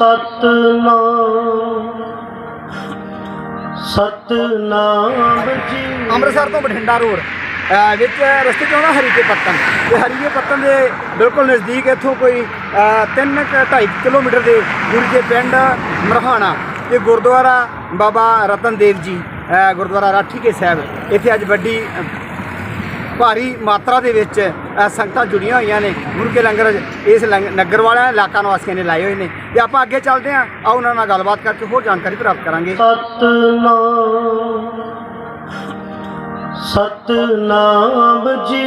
ਸਤਨਾਮ ਸਤਨਾਮ ਜੀ। ਅੰਮ੍ਰਿਤਸਰ ਤੋਂ ਬਠਿੰਡਾ ਰੋਡ ਵਿੱਚ ਰਸਤੇ 'ਚ ਆਉਣਾ ਹਰੀਕੇ ਪੱਤਨ ਤੇ ਹਰੀਕੇ ਪੱਤਨ ਦੇ ਬਿਲਕੁਲ ਨਜ਼ਦੀਕ ਇੱਥੋਂ ਕੋਈ 3 2.5 ਕਿਲੋਮੀਟਰ ਦੇ ਦੂਰੀ ਦੇ ਪਿੰਡ ਮਰਹਾਣਾ ਤੇ ਗੁਰਦੁਆਰਾ ਬਾਬਾ ਰਤਨ ਦੇਵ ਜੀ ਗੁਰਦੁਆਰਾ ਰਾਠੀ ਕੇ ਸਾਹਿਬ। ਇੱਥੇ ਅੱਜ ਵੱਡੀ ਭਾਰੀ ਮਾਤਰਾ ਦੇ ਵਿੱਚ ਸੰਗਤਾਂ ਜੁੜੀਆਂ ਹੋਈਆਂ ਨੇ। ਗੁਰੂ ਕੇ ਲੰਗਰ ਇਸ ਲੰਗ- ਨਗਰ ਵਾਲਿਆਂ ਇਲਾਕਾ ਨਿਵਾਸੀਆਂ ਨੇ ਲਾਏ ਹੋਏ ਨੇ। ਤੇ ਆਪਾਂ ਅੱਗੇ ਚੱਲਦੇ ਹਾਂ। ਆਓ ਉਹਨਾਂ ਨਾਲ ਗੱਲਬਾਤ ਕਰਕੇ ਹੋਰ ਜਾਣਕਾਰੀ ਪ੍ਰਾਪਤ ਕਰਾਂਗੇ। ਸਤਨਾਮ ਜੀ।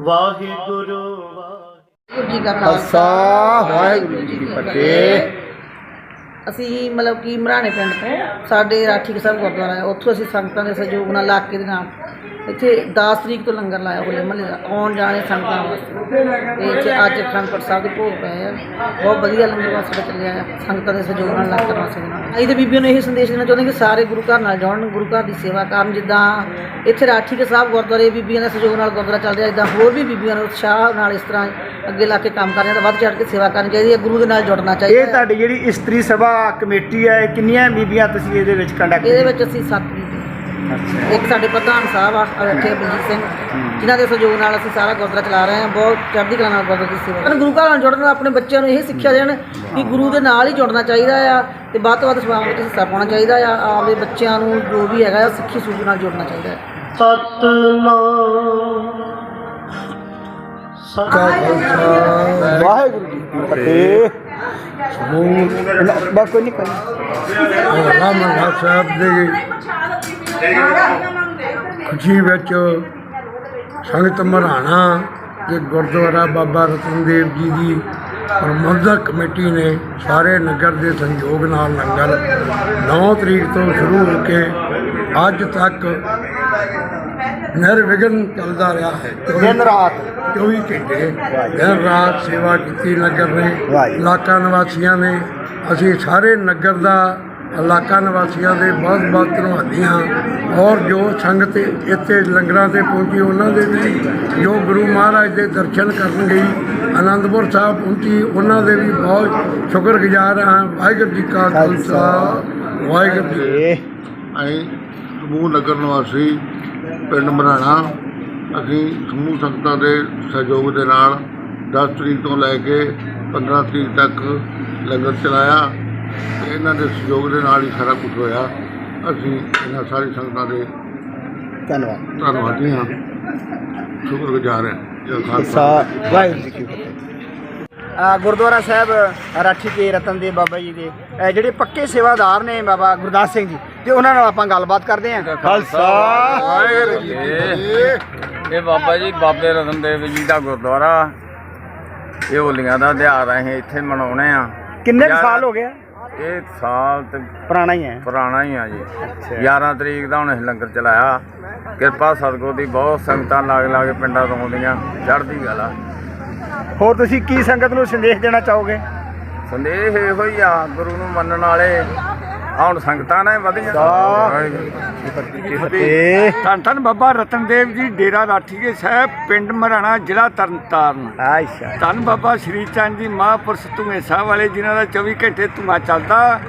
ਵਾਹਿਗੁਰੂ ਵਾਹਿਗੁਰੂ ਵਾਹਿਗੁਰੂ ਜੀ ਕਾ ਖਾਲਸਾ ਵਾਹਿਗੁਰੂ ਜੀ ਕੀ ਫਤਿਹ। ਅਸੀਂ ਮਤਲਬ ਕਿ ਮਰਾਣੇ ਪਿੰਡ ਤੋਂ, ਸਾਡੇ ਰਾਠੀ ਸਾਹਿਬ ਗੁਰਦੁਆਰਾ ਹੈ, ਉੱਥੋਂ ਅਸੀਂ ਸੰਗਤਾਂ ਦੇ ਸਹਿਯੋਗ ਨਾਲ ਇਲਾਕੇ ਦੇ ਨਾਲ ਇੱਥੇ 10 ਤਰੀਕ ਤੋਂ ਲੰਗਰ ਲਾਇਆ ਹੋਲੇ ਮਹੱਲੇ ਦਾ ਆਉਣ ਜਾਣੇ ਸੰਗਤਾਂ ਵਾਸਤੇ। ਤੇ ਇੱਥੇ ਅੱਜ ਅਖੰਡਪੁਰ ਸਾਹਿਬ ਦੇ ਭੋਗ ਪਏ ਆ। ਬਹੁਤ ਵਧੀਆ ਲੰਗਰ ਵਾਸਤੇ ਚੱਲਿਆ ਆ ਸੰਗਤਾਂ ਦੇ ਸਹਿਯੋਗ ਨਾਲ ਇਲਾਕਾ ਵਾਸਤੇ ਨਾਲ ਅਸੀਂ ਤੇ ਬੀਬੀਆਂ ਨੂੰ ਇਹ ਸੰਦੇਸ਼ ਦੇਣਾ ਚਾਹੁੰਦੇ ਕਿ ਸਾਰੇ ਗੁਰੂ ਘਰ ਨਾਲ ਜੁੜਨ ਗੁਰੂ ਘਰ ਦੀ ਸੇਵਾ ਕਰਨ ਜਿੱਦਾਂ ਇੱਥੇ ਰਾਠੀ ਕੇ ਸਾਹਿਬ ਗੁਰਦੁਆਰੇ ਬੀਬੀਆਂ ਦੇ ਸਹਿਯੋਗ ਨਾਲ ਗੁਰਦੁਆਰਾ ਚੱਲ ਰਿਹਾ ਇਦਾਂ ਹੋਰ ਵੀ ਬੀਬੀਆਂ ਨੂੰ ਉਤਸ਼ਾਹ ਨਾਲ ਇਸ ਤਰ੍ਹਾਂ ਅੱਗੇ ਲਾ ਕੇ ਕੰਮ ਕਰਨਾ ਤਾਂ ਵੱਧ ਚੜ੍ਹ ਕੇ ਸੇਵਾ ਕਰਨੀ ਚਾਹੀਦੀ ਹੈ ਗੁਰੂ ਦੇ ਨਾਲ ਜੁੜਨਾ ਚਾਹੀਦਾ ਇਹ ਤੁਹਾਡੀ ਜਿਹੜੀ ਇਸਤਰੀ ਸਭਾ ਕਮੇਟੀ ਹੈ ਕਿੰਨੀਆਂ ਬੀਬੀਆਂ ਤੁਸੀਂ ਇਹਦੇ ਵਿੱਚ ਕੰਡਕਟ ਇਹਦੇ ਵਿੱਚ ਅਸੀਂ ਸੱਤ ਬੀਬੀ। ਇੱਕ ਸਾਡੇ ਪ੍ਰਧਾਨ ਸਾਹਿਬ ਆ ਇੱਥੇ ਬਲਜੀਤ ਸਿੰਘ ਜਿਨ੍ਹਾਂ ਦੇ ਸਹਿਯੋਗ ਨਾਲ ਅਸੀਂ ਸਾਰਾ ਗੁਰਦੁਆਰਾ ਚਲਾ ਰਹੇ ਹਾਂ ਬਹੁਤ ਚੜ੍ਹਦੀ ਕਲਾ ਨਾਲ ਗੁਰਦੁਆਰਾ ਦੀ ਸੇਵਾ ਗੁਰੂ ਘਰ ਨਾਲ ਜੁੜਨ ਆਪਣੇ ਬੱਚਿਆਂ ਨੂੰ ਇਹ ਸਿੱਖਿਆ ਦੇਣ ਕਿ ਗੁਰੂ ਦੇ ਨਾਲ ਹੀ ਜੁੜਨਾ ਚਾਹੀਦਾ ਆ ਤੇ ਵੱਧ ਤੋਂ ਵੱਧ ਸੇਵਾਵਾਂ ਵਿੱਚ ਹਿੱਸਾ ਪਾਉਣਾ ਚਾਹੀਦਾ ਆ ਆਪਦੇ ਬੱਚਿਆਂ ਨੂੰ ਜੋ ਵੀ ਹੈਗਾ ਆ ਸਿੱਖੀ ਸੂਝ ਨਾਲ ਜੁੜਨਾ ਚਾਹੀਦਾ ਹੈ ਸਤਨਾਮ। ਵਾਹਿਗੁਰੂ ਜੀ ਕੀ ਫਤਿਹ। ਬਸ ਕੋਈ ਨਹੀਂ। ਕੋਈ ਰਾਮਨਗਰ ਸਾਹਿਬ ਦੀ ਖੁਸ਼ੀ ਵਿੱਚ ਸੰਗਤ ਮਰਾਣਾ ਤੇ ਗੁਰਦੁਆਰਾ ਬਾਬਾ ਰਤਨਦੇਵ ਜੀ ਦੀ ਪ੍ਰਬੰਧਕ ਕਮੇਟੀ ਨੇ ਸਾਰੇ ਨਗਰ ਦੇ ਸੰਯੋਗ ਨਾਲ ਲੰਗਰ 9 ਤਰੀਕ ਤੋਂ ਸ਼ੁਰੂ ਹੋ ਕੇ ਅੱਜ ਤੱਕ ਨਿਰਵਿਘਨ ਚੱਲਦਾ ਰਿਹਾ ਹੈ। ਦਿਨ ਰਾਤ। 24 ਘੰਟੇ ਦਿਨ ਰਾਤ ਸੇਵਾ ਕੀਤੀ ਨਗਰ ਨੇ। ਇਲਾਕਾ ਨਿਵਾਸੀਆਂ ਨੇ। ਅਸੀਂ ਸਾਰੇ ਨਗਰ ਦਾ ਇਲਾਕਾ ਨਿਵਾਸੀਆਂ ਦੇ ਬਹੁਤ ਬਹੁਤ ਧੰਨਵਾਦੀ ਹਾਂ। ਔਰ ਜੋ ਸੰਗਤ ਇੱਥੇ ਲੰਗਰਾਂ ਤੇ ਪਹੁੰਚੀ, ਉਹਨਾਂ ਦੇ ਵੀ ਜੋ ਗੁਰੂ ਮਹਾਰਾਜ ਦੇ ਦਰਸ਼ਨ ਕਰਨ ਗਈ ਆਨੰਦਪੁਰ ਸਾਹਿਬ ਪਹੁੰਚੀ, ਉਹਨਾਂ ਦੇ ਵੀ ਬਹੁਤ ਸ਼ੁਕਰਗੁਜ਼ਾਰ ਹਾਂ। ਵਾਹਿਗੁਰੂ ਜੀ ਕਾ ਖਾਲਸਾ, ਵਾਹਿਗੁਰੂ ਜੀ ਅਸੀਂ ਸਮੂਹ ਨਗਰ ਨਿਵਾਸੀ ਪਿੰਡ ਮਰਾਣਾ, ਅਸੀਂ ਸਮੂਹ ਸੰਗਤਾਂ ਦੇ ਸਹਿਯੋਗ ਦੇ ਨਾਲ 10 ਤਰੀਕ ਤੋਂ ਲੈ ਕੇ 15 ਤਰੀਕ ਤੱਕ ਲੰਗਰ ਚਲਾਇਆ। ਤੇ ਇਹਨਾਂ ਦੇ ਸਹਿਯੋਗ ਦੇ ਨਾਲ ਹੀ ਸਾਰਾ ਕੁਝ ਹੋਇਆ। ਅਸੀਂ ਇਹਨਾਂ ਸਾਰੀ ਸੰਗਤਾਂ ਦੇ ਧੰਨਵਾਦ। ਧੰਨਵਾਦੀ ਹਾਂ। ਸ਼ੁਕਰਗੁਜ਼ਾਰ ਹਾਂ। ਜੈ ਖਾਲਸਾ। ਵਾਹਿਗੁਰੂ ਜੀ ਕੀ ਫਤਿਹ। ਆ ਗੁਰਦੁਆਰਾ ਸਾਹਿਬ ਰਾਠੀ ਕੇ ਰਤਨ ਦੇ ਬਾਬਾ ਜੀ ਦੇ। ਜਿਹੜੇ ਪੱਕੇ ਸੇਵਾਦਾਰ ਨੇ ਬਾਬਾ ਗੁਰਦਾਸ ਸਿੰਘ ਜੀ ਤੇ ਉਹਨਾਂ ਨਾਲ ਆਪਾਂ ਗੱਲਬਾਤ ਕਰਦੇ ਹਾਂ। ਖਾਲਸਾ। ਵਾਹਿਗੁਰੂ ਜੀ ਇਹ ਬਾਬਾ ਜੀ ਬਾਬੇ ਰਤਨਦੇਵ ਜੀ ਦਾ ਗੁਰਦੁਆਰਾ। ਇਹ ਹੋਲੀਆਂ ਦਾ ਤਿਉਹਾਰ ਅਸੀਂ ਇੱਥੇ ਮਨਾਉਣੇ ਆ ਕਿੰਨੇ ਕੁ ਸਾਲ ਹੋ ਗਿਆ ਇਹ ਸਾਲ ਤੇ ਪੁਰਾਣਾ ਹੀ ਹੈ। ਪੁਰਾਣਾ ਹੀ ਆ ਜੀ। 11 ਤਰੀਕ ਦਾ ਹੁਣ ਅਸੀਂ ਲੰਗਰ ਚਲਾਇਆ। ਕਿਰਪਾ ਸਤਿਗੁਰ ਦੀ ਬਹੁਤ ਸੰਗਤਾਂ ਲਾਗ ਲਾਗ ਪਿੰਡਾਂ ਤੋਂ ਆਉਂਦੀਆਂ ਚੜ੍ਹਦੀ ਗੱਲ ਆ ਹੋਰ ਤੁਸੀਂ ਕੀ ਸੰਗਤ ਨੂੰ ਸੰਦੇਸ਼ ਦੇਣਾ ਚਾਹੋਗੇ? ਸੰਦੇਸ਼ ਇਹੋ ਹੀ ਆ ਗੁਰੂ ਨੂੰ ਮੰਨਣ ਵਾਲੇ। ਹੁਣ ਸੰਗਤਾਂ ਨੇ ਵਧੀਆਂ। ਧੰਨ ਧੰਨ ਬਾਬਾ ਰਤਨਦੇਵ ਜੀ ਡੇਰਾ ਰਾਠੀਕੇ ਸਾਹਿਬ ਪਿੰਡ ਮਰਾਣਾ ਜ਼ਿਲ੍ਹਾ ਤਰਨਤਾਰਨ। ਆਇਸ਼ਾ। ਧੰਨ ਬਾਬਾ ਸ਼੍ਰੀ ਚੰਦ ਜੀ ਮਹਾਂਪੁਰਸ਼ ਧੂਏ ਸਾਹਿਬ ਵਾਲੇ ਜਿਨ੍ਹਾਂ ਦਾ 24 ਘੰਟੇ ਧੂਆ ਚੱਲਦਾ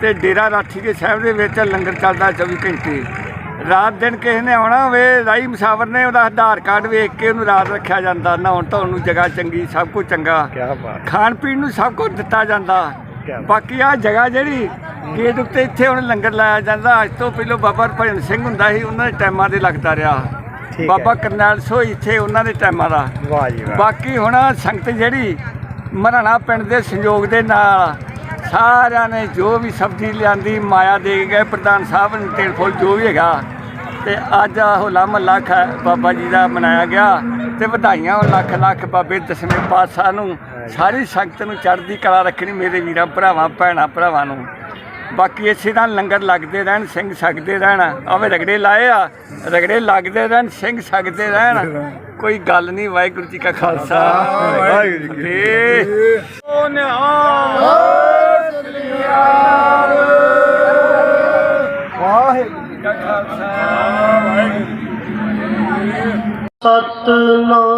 ਤੇ ਡੇਰਾ ਰਾਠੀਕੇ ਸਾਹਿਬ ਦੇ ਵਿੱਚ ਲੰਗਰ ਚੱਲਦਾ 24 ਘੰਟੇ। ਰਾਤ ਦਿਨ ਕਿਸੇ ਨੇ ਆਉਣਾ ਹੋਵੇ ਰਾਈ ਮੁਸਾਫਰ ਨੇ ਉਹਦਾ ਆਧਾਰ ਕਾਰਡ ਵੇਖ ਕੇ ਉਹਨੂੰ ਰਾਤ ਰੱਖਿਆ ਜਾਂਦਾ ਨਹਾਉਣ ਧੋਣ ਨੂੰ ਜਗ੍ਹਾ ਚੰਗੀ ਸਭ ਕੁਝ ਚੰਗਾ। ਕੀ ਬਾਤ। ਖਾਣ ਪੀਣ ਨੂੰ ਸਭ ਕੁਝ ਦਿੱਤਾ ਜਾਂਦਾ। ਬਾਕੀ ਆ ਜਗ੍ਹਾ ਜਿਹੜੀ ਗੇਟ ਉੱਤੇ ਇੱਥੇ ਹੁਣ ਲੰਗਰ ਲਾਇਆ ਜਾਂਦਾ ਅੱਜ ਤੋਂ ਪਹਿਲਾਂ ਬਾਬਾ ਭਜਨ ਸਿੰਘ ਹੁੰਦਾ ਸੀ ਉਹਨਾਂ ਦੇ ਟਾਈਮਾਂ ਦੇ ਲੱਗਦਾ ਰਿਹਾ। ਬਾਬਾ ਕਰਨੈਲ ਸੋ ਇੱਥੇ ਉਹਨਾਂ ਦੇ ਟਾਈਮਾਂ ਦਾ। ਵਾਹ ਜੀ ਵਾਹ। ਬਾਕੀ ਹੁਣ ਸੰਗਤ ਜਿਹੜੀ ਮਰਾਣਾ ਪਿੰਡ ਦੇ ਸੰਯੋਗ ਦੇ ਨਾਲ ਸਾਰਿਆਂ ਨੇ ਜੋ ਵੀ ਸਬਜ਼ੀ ਲਿਆਂਦੀ ਮਾਇਆ ਦੇ ਕੇ ਗਏ ਪ੍ਰਧਾਨ ਸਾਹਿਬ ਨੇ ਤੇਲ ਫੁੱਲ ਜੋ ਵੀ ਹੈਗਾ। ਤੇ ਅੱਜ ਹੋਲਾ ਮਹੱਲਾ ਖ ਬਾਬਾ ਜੀ ਦਾ ਮਨਾਇਆ ਗਿਆ ਤੇ ਵਧਾਈਆਂ ਲੱਖ ਲੱਖ ਬਾਬੇ ਦਸਵੇਂ ਪਾਤਸ਼ਾਹ ਨੂੰ। ਸਾਰੀ ਸੰਗਤ ਨੂੰ ਚੜ੍ਹਦੀ ਕਲਾ ਰੱਖਣੀ ਮੇਰੇ ਵੀਰਾਂ ਭਰਾਵਾਂ ਭੈਣਾਂ ਭਰਾਵਾਂ ਨੂੰ। ਬਾਕੀ ਇਸੇ ਤਰ੍ਹਾਂ ਲੰਗਰ ਲੱਗਦੇ ਰਹਿਣ ਸਿੰਘ ਛਕਦੇ ਰਹਿਣ। ਆਵੇ ਰਗੜੇ ਲਾਏ ਆ ਰਗੜੇ ਲੱਗਦੇ ਰਹਿਣ ਸਿੰਘ ਛਕਦੇ ਰਹਿਣ। ਕੋਈ ਗੱਲ ਨਹੀਂ ਵਾਹਿਗੁਰੂ ਜੀ ਕਾ ਖਾਲਸਾ। ਵਾਹਿਗੁਰੂ ਜੀ ਕੀ ਫਤਿਹ ਓ ਵਾਹਿਗੁਰੂ ਜੀ ਕਾ ਖਾਲਸਾ। ਵਾਹਿਗੁਰੂ ਜੀ ਕੀ ਫਤਿਹ। ਸਤਨਾਮ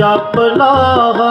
ਜਪ ਲਾਹਾ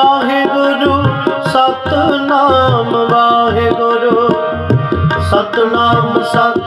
আমার